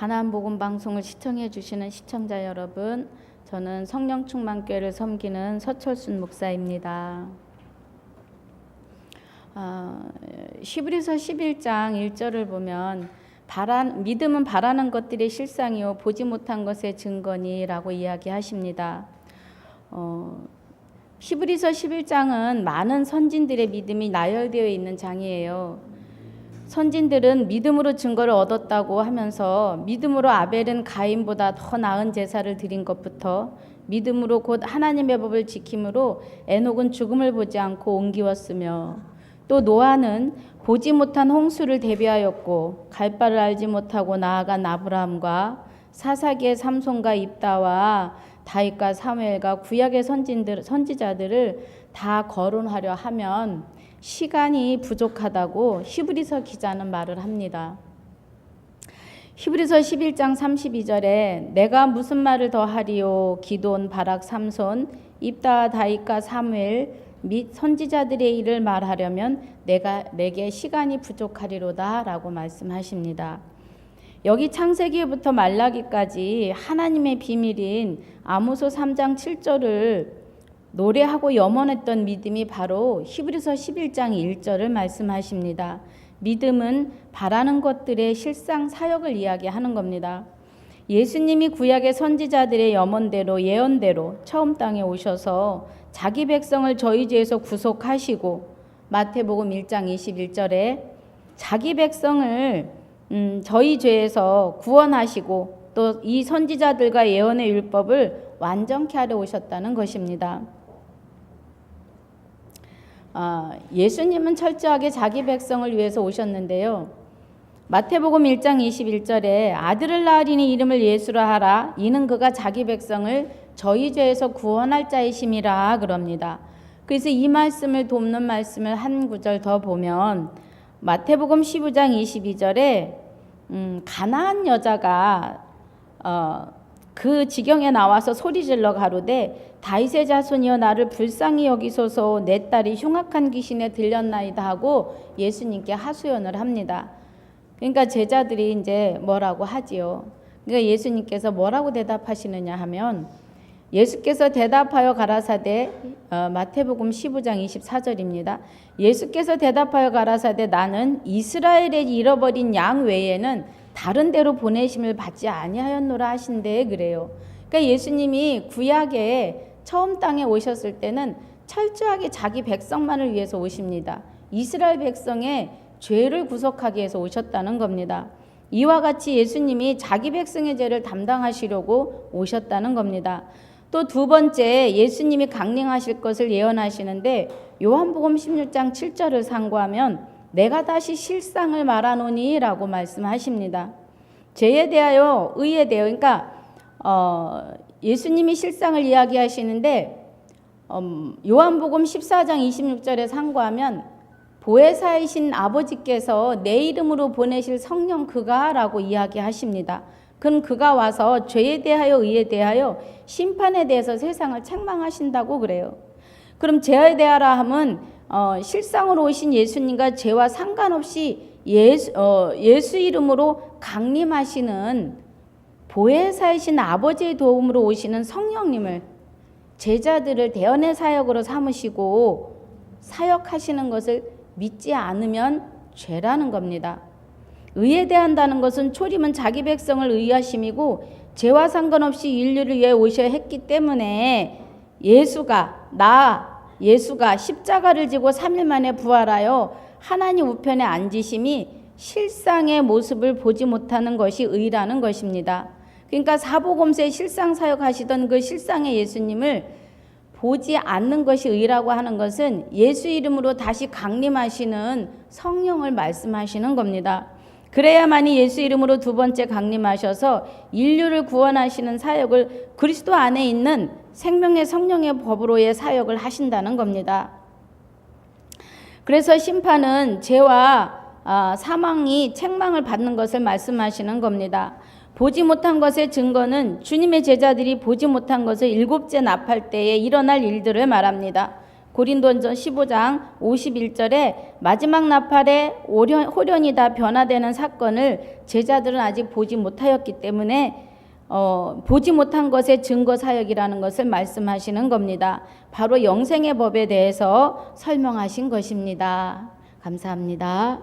가나안 복음 방송을 시청해 주시는 시청자 여러분, 저는 성령 충만교회를 섬기는 서철순 목사입니다. 아, 히브리서 11장 1절을 보면 바라, 믿음은 바라는 것들의 실상이요 보지 못한 것의 증거니라고 이야기하십니다. 어, 히브리서 11장은 많은 선진들의 믿음이 나열되어 있는 장이에요. 선진들은 믿음으로 증거를 얻었다고 하면서 믿음으로 아벨은 가인보다 더 나은 제사를 드린 것부터 믿음으로 곧 하나님의 법을 지킴으로 에녹은 죽음을 보지 않고 옮기웠으며 또 노아는 보지 못한 홍수를 대비하였고 갈 바를 알지 못하고 나아간 아브라함과 사사기의 삼손과 입다와 다윗과 사무엘과 구약의 선진들 선지자들을 다 거론하려 하면 시간이 부족하다고 히브리서 기자는 말을 합니다. 히브리서 11장 32절에 내가 무슨 말을 더 하리요 기돈 바락 삼손 입다 다윗과 사무엘 및 선지자들의 일을 말하려면 내가 내게 시간이 부족하리로다라고 말씀하십니다. 여기 창세기부터 말라기까지 하나님의 비밀인 아모소 3장 7절을 노래하고 염원했던 믿음이 바로 히브리서 11장 1절을 말씀하십니다. 믿음은 바라는 것들의 실상 사역을 이야기하는 겁니다. 예수님이 구약의 선지자들의 염원대로 예언대로 처음 땅에 오셔서 자기 백성을 저희 죄에서 구속하시고 마태복음 1장 21절에 자기 백성을 음, 저희 죄에서 구원하시고 또 이 선지자들과 예언의 율법을 완전케 하려 오셨다는 것입니다. 아, 예수님은 철저하게 자기 백성을 위해서 오셨는데요. 마태복음 1장 21절에 아들을 낳으리니 이름을 예수라 하라 이는 그가 자기 백성을 저희 죄에서 구원할 자이심이라 그럽니다. 그래서 이 말씀을 돕는 말씀을 한 구절 더 보면 마태복음 15장 22절에 음, 가나안 여자가 어, 그 지경에 나와서 소리질러 가로되 다윗의 자손이여 나를 불쌍히 여기소서 내 딸이 흉악한 귀신에 들렸나이다 하고 예수님께 하소연을 합니다. 그러니까 제자들이 이제 뭐라고 하지요. 그러니까 예수님께서 뭐라고 대답하시느냐 하면 예수께서 대답하여 가라사대 어, 마태복음 15장 24절입니다. 예수께서 대답하여 가라사대 나는 이스라엘에 잃어버린 양 외에는 다른 데로 보내심을 받지 아니하였노라 하신데 그래요. 그러니까 예수님이 구약에 처음 땅에 오셨을 때는 철저하게 자기 백성만을 위해서 오십니다. 이스라엘 백성의 죄를 구속하기 위해서 오셨다는 겁니다. 이와 같이 예수님이 자기 백성의 죄를 담당하시려고 오셨다는 겁니다. 또 두 번째 예수님이 강림하실 것을 예언하시는데 요한복음 16장 7절을 상고하면 내가 다시 실상을 말하노니라고 말씀하십니다. 죄에 대하여 의에 대하여 그러니까 어, 예수님이 실상을 이야기하시는데 음, 요한복음 14장 26절에 상고하면 보혜사이신 아버지께서 내 이름으로 보내실 성령 그가라고 이야기하십니다. 그럼 그가 와서 죄에 대하여 의에 대하여 심판에 대해서 세상을 책망하신다고 그래요. 그럼 죄에 대하라 함은 어, 실상으로 오신 예수님과 죄와 상관없이 예수, 어, 예수 이름으로 강림하시는 보혜사이신 아버지의 도움으로 오시는 성령님을 제자들을 대언의 사역으로 삼으시고 사역하시는 것을 믿지 않으면 죄라는 겁니다. 의에 대한다는 것은 초림은 자기 백성을 의하심이고 죄와 상관없이 인류를 위해 오셔야 했기 때문에 예수가 나 예수가 십자가를 지고 3일 만에 부활하여 하나님 우편에 앉으심이 실상의 모습을 보지 못하는 것이 의라는 것입니다. 그러니까 사복음서에 실상 사역하시던 그 실상의 예수님을 보지 않는 것이 의라고 하는 것은 예수 이름으로 다시 강림하시는 성령을 말씀하시는 겁니다. 그래야만이 예수 이름으로 두 번째 강림하셔서 인류를 구원하시는 사역을 그리스도 안에 있는 생명의 성령의 법으로의 사역을 하신다는 겁니다. 그래서 심판은 죄와 아, 사망이 책망을 받는 것을 말씀하시는 겁니다. 보지 못한 것의 증거는 주님의 제자들이 보지 못한 것을 일곱째 납할 때에 일어날 일들을 말합니다. 고린도전 15장 51절에 마지막 나팔에 오련, 호련이 다 변화되는 사건을 제자들은 아직 보지 못하였기 때문에 어, 보지 못한 것의 증거 사역이라는 것을 말씀하시는 겁니다. 바로 영생의 법에 대해서 설명하신 것입니다. 감사합니다.